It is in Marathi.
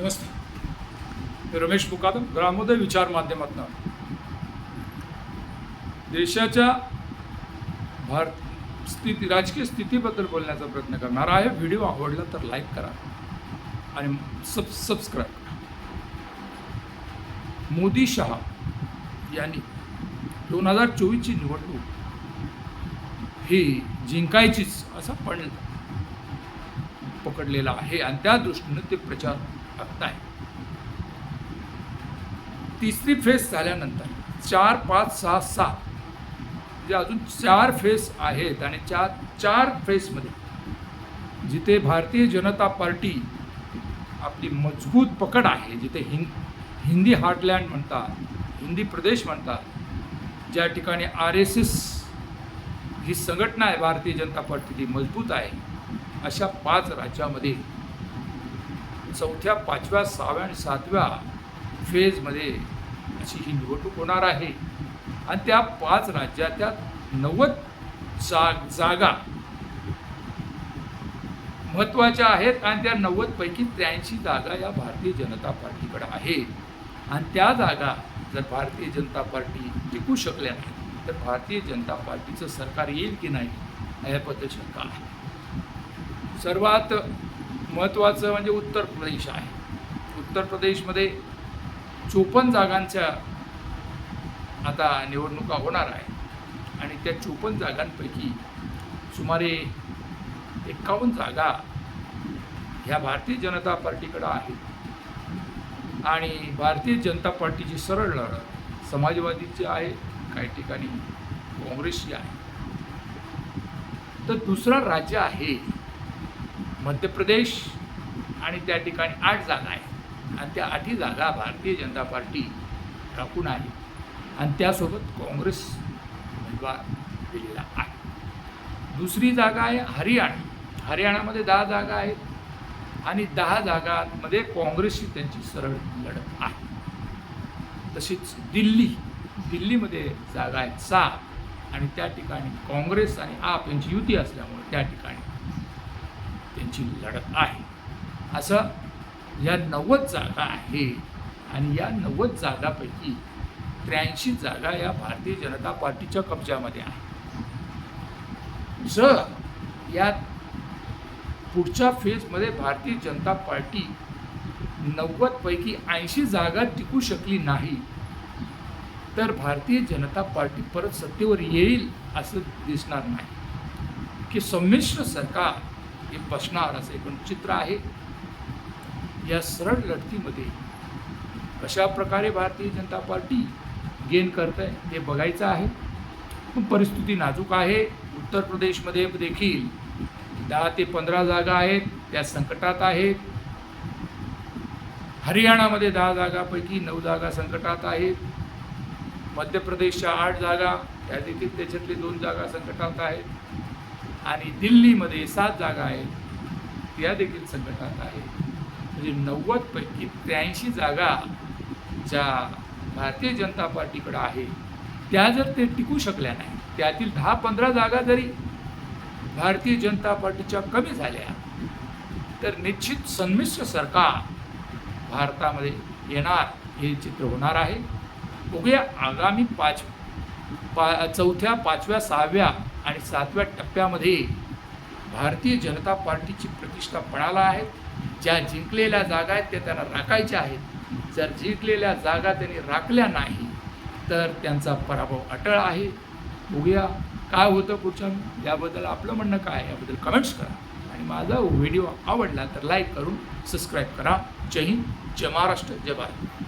नमस्ते. मी रमेश बुकादम ग्रामोदय विचार माध्यमातून. देशाच्या भारत स्थिती राजकीय स्थितीबद्दल बोलण्याचा प्रयत्न करणार आहे. व्हिडिओ आवडला तर लाईक करा आणि सब सबस्क्राईब करा. मोदी शहा यांनी दोन हजार चोवीसची निवडणूक ही जिंकायचीच असा पण पकडलेला आहे. आणि त्या दृष्टीनं ते प्रचार करत आहे तिसरी फेज झाल्यानंतर चार पाच सहा सात जे अजून चार फेज आहेत आणि चार चार फेजमध्ये जिथे भारतीय जनता पार्टी आपली मजबूत पकड आहे जिथे हिं हिंदी हार्टलँड म्हणतात हिंदी प्रदेश म्हणतात ज्या ठिकाणी आर एस एस ही संघटना आहे भारतीय जनता पार्टी ती मजबूत आहे अशा पाच राज्यामध्ये चौथ्या पाचव्या सहाव्या आणि सातव्या फेजमध्ये अशी ही निवडणूक होणार आहे. आणि त्या पाच राज्यातल्या नव्वद जाग जागा महत्त्वाच्या आहेत आणि त्या नव्वदपैकी त्र्याऐंशी जागा या भारतीय जनता पार्टीकडे आहेत. आणि त्या जागा जर भारतीय जनता पार्टी टिकू शकल्या नाही तर भारतीय जनता पार्टीचं सरकार येईल की नाही याबद्दल शंका आहे. सर्वात महत्त्वाचं म्हणजे उत्तर प्रदेश आहे. उत्तर प्रदेशमध्ये चोपन्न जागांच्या आता निवडणुका होणार आहे. आणि त्या चोपन्न जागांपैकी सुमारे एक्कावन्न जागा ह्या भारतीय जनता पार्टीकडं आहेत. आणि भारतीय जनता पार्टीची सरळ लढत समाजवादीची आहे काही ठिकाणी काँग्रेसची आहे. तर दुसरं राज्य आहे मध्य प्रदेश आणि त्या ठिकाणी आठ जागा आहेत. आणि त्या आठही जागा भारतीय जनता पार्टी राखून आहे. आणि त्यासोबत काँग्रेस उमेदवार दिलेला आहे. दुसरी जागा आहे हरियाणा. हरियाणामध्ये दहा जागा आहेत आणि दहा जागांमध्ये काँग्रेसची त्यांची सरळ लढत आहे. तशीच दिल्ली. दिल्लीमध्ये जागा आहेत सात. आणि त्या ठिकाणी काँग्रेस आणि आप यांची युती असल्यामुळे त्या ठिकाणी त्यांची लढत आहे. असं या नव्वद जागा आहे आणि या नव्वद जागापैकी त्र्याऐंशी जागा या भारतीय जनता पार्टीच्या कब्जामध्ये आहे जर या पुढच्या फेजमध्ये भारतीय जनता पार्टी नव्वदपैकी ऐंशी जागा टिकू शकली नाही तर भारतीय जनता पार्टी परत सत्तेवर येईल असं दिसणार नाही. की संमिश्र सरकार हे बसणार असं एकूण चित्र आहे. या सरळ लढतीमध्ये कशा प्रकारे भारतीय जनता पार्टी गेन करत आहे ते बघायचं आहे. पण परिस्थिती नाजूक आहे. उत्तर प्रदेशमध्ये देखील दहा ते पंधरा जागा आहेत. त्या संकटात आहेत. हरियाणामध्ये दहा जागापैकी नऊ जागा संकटात आहेत. मध्य प्रदेशच्या आठ जागा त्या देखील त्याच्यातले दोन जागा संकटात आहेत. आणि दिल्लीमध्ये सात जागा आहेत. त्या देखील संकटात आहेत. म्हणजे नव्वदपैकी त्र्याऐंशी जागा ज्या भारतीय जनता पार्टीकडं आहे त्या जर ते टिकू शकल्या नाही त्यातील दहा पंधरा जागा जरी भारतीय जनता पार्टीच्या कमी झाल्या तर निश्चित संमिश्र सरकार भारतामध्ये येणार हे चित्र होणार आहे. बघूया आगामी पाच पा चौथ्या पाचव्या सहाव्या आणि सातव्या टप्प्यामध्ये भारतीय जनता पार्टीची प्रतिष्ठा पणाला आहे. ज्या जिंकलेल्या जागा आहेत त्या त्यांना राखायच्या आहेत. जर जिंकलेल्या जागा त्यांनी राखल्या नाही तर त्यांचा पराभव अटळ आहे. बघूया काय होतं पुढच्या याबद्दल आपलं म्हणणं काय याबद्दल कमेंट्स करा. आणि माझा व्हिडिओ आवडला तर लाईक करून सबस्क्राईब करा. जय हिंद जय महाराष्ट्र जय भारत.